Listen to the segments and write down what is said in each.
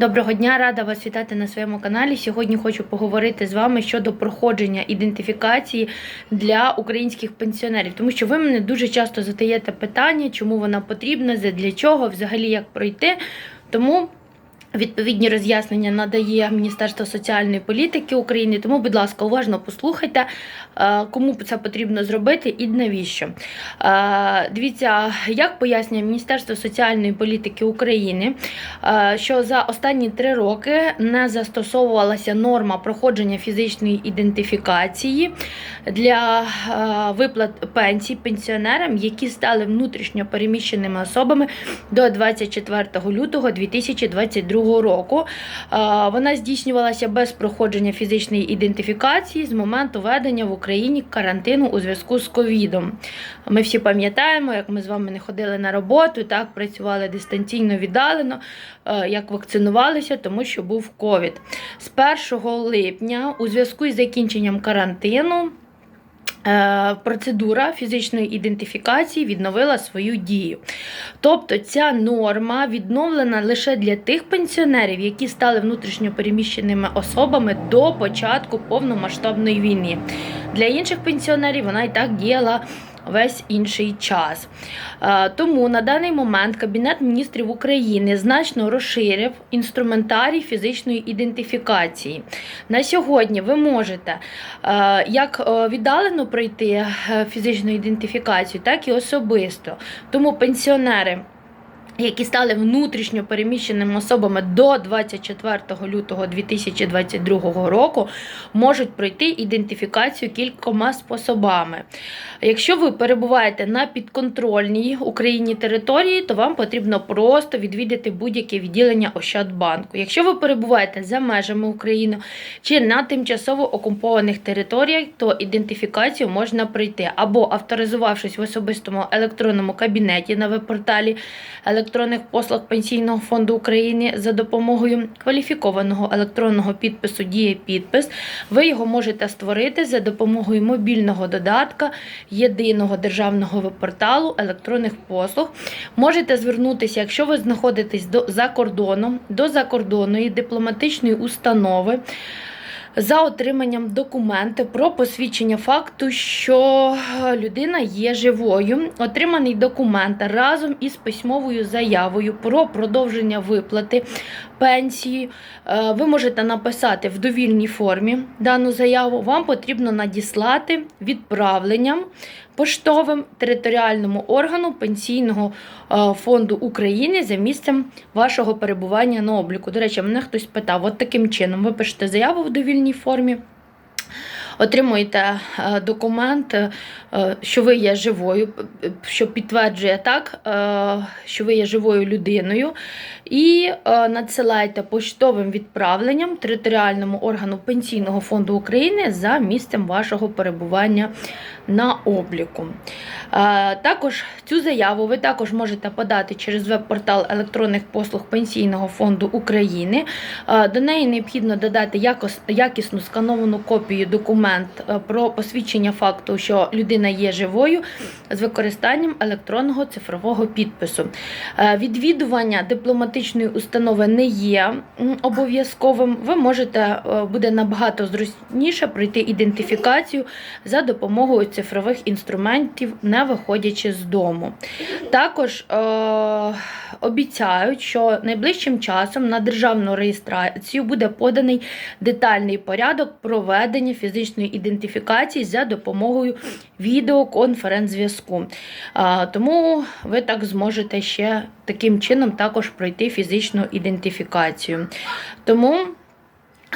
Доброго дня, рада вас вітати на своєму каналі. Сьогодні хочу поговорити з вами щодо проходження ідентифікації для українських пенсіонерів, тому що ви мене дуже часто задаєте питання, чому вона потрібна, для чого, взагалі як пройти. Тому відповідні роз'яснення надає Міністерство соціальної політики України. Тому, будь ласка, уважно послухайте, е, кому це потрібно зробити і навіщо. Е, Дивіться, як пояснює Міністерство соціальної політики України, е, що за останні три роки не застосовувалася норма проходження фізичної ідентифікації для виплат пенсій пенсіонерам, які стали внутрішньо переміщеними особами до 24 лютого 2022 року. Е, Вона здійснювалася без проходження фізичної ідентифікації з моменту введення в Україні карантину у зв'язку з ковідом. Ми всі пам'ятаємо, як ми з вами не ходили на роботу, так працювали дистанційно віддалено, е, як вакцинувалися, тому що був ковід. З 1 липня, у зв'язку із закінченням карантину. Е, Процедура фізичної ідентифікації відновила свою дію. Тобто ця норма відновлена лише для тих пенсіонерів, які стали внутрішньопереміщеними особами до початку повномасштабної війни. Для інших пенсіонерів вона і так діяла весь інший час. Е, Тому на даний момент Кабінет міністрів України значно розширив інструментарій фізичної ідентифікації. На сьогодні ви можете е, як е, віддалено пройти фізичну ідентифікацію, так і особисто. Тому пенсіонери. Які стали внутрішньо переміщеними особами до 24 лютого 2022 року, можуть пройти ідентифікацію кількома способами. Якщо ви перебуваєте на підконтрольній Україні території, то вам потрібно просто відвідати будь-яке відділення Ощадбанку. Якщо ви перебуваєте за межами України чи на тимчасово окупованих територіях, то ідентифікацію можна пройти або авторизувавшись в особистому електронному кабінеті на веб-порталі електронних послуг Пенсійного фонду України за допомогою кваліфікованого електронного підпису Діє підпис. Ви його можете створити за допомогою мобільного додатка єдиного державного веб-порталу електронних послуг. Можете звернутися, якщо ви знаходитесь до, за кордоном, до закордонної дипломатичної установи. За отриманням документу про посвідчення факту, що людина є живою, отриманий документ разом із письмовою заявою про продовження виплати пенсії. Е, Ви можете написати в довільній формі дану заяву. Вам потрібно надіслати відправленням поштовим територіальному органу Пенсійного е, фонду України за місцем вашого перебування на обліку. До речі, мене хтось питав, от таким чином ви пишете заяву в довільній формі. Отримуєте е, документ, е, що ви є живою, що підтверджує так, е, що ви є живою людиною, і надсилаєте поштовим відправленням територіальному органу Пенсійного фонду України за місцем вашого перебування на обліку. Також цю заяву ви також можете подати через веб-портал електронних послуг Пенсійного фонду України. До неї необхідно додати якісну скановану копію документ е, про посвідчення факту, що людина є живою з використанням електронного цифрового підпису. Е, Відвідування дипломатичної установи не є обов'язковим. Ви можете е, буде набагато зручніше пройти ідентифікацію за допомогою цифрових інструментів, не виходячи з дому. Також е, обіцяють, що найближчим часом на державну реєстрацію буде поданий детальний порядок проведення фізичної ідентифікації за допомогою відеоконференц-зв'язку. Тому ви так зможете ще таким чином також пройти фізичну ідентифікацію. Тому.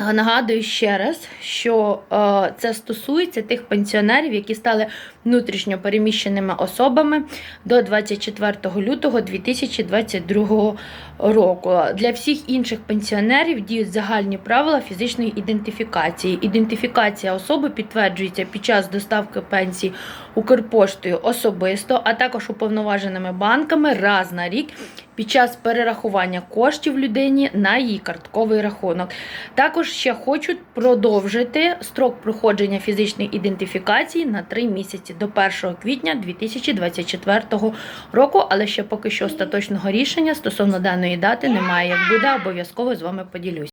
Е, Нагадую ще раз, що е, це стосується тих пенсіонерів, які стали внутрішньо переміщеними особами до 24 лютого 2022 року. Для всіх інших пенсіонерів діють загальні правила фізичної ідентифікації. Ідентифікація особи підтверджується під час доставки пенсії Укрпоштою особисто, а також уповноваженими банками раз на рік під час перерахування коштів людині на її картковий рахунок. Також ще хочуть продовжити строк проходження фізичної ідентифікації на 3 місяці до 1 квітня 2024 року, але ще поки що остаточного рішення стосовно даної дати немає. Як буде, обов'язково з вами поділюсь.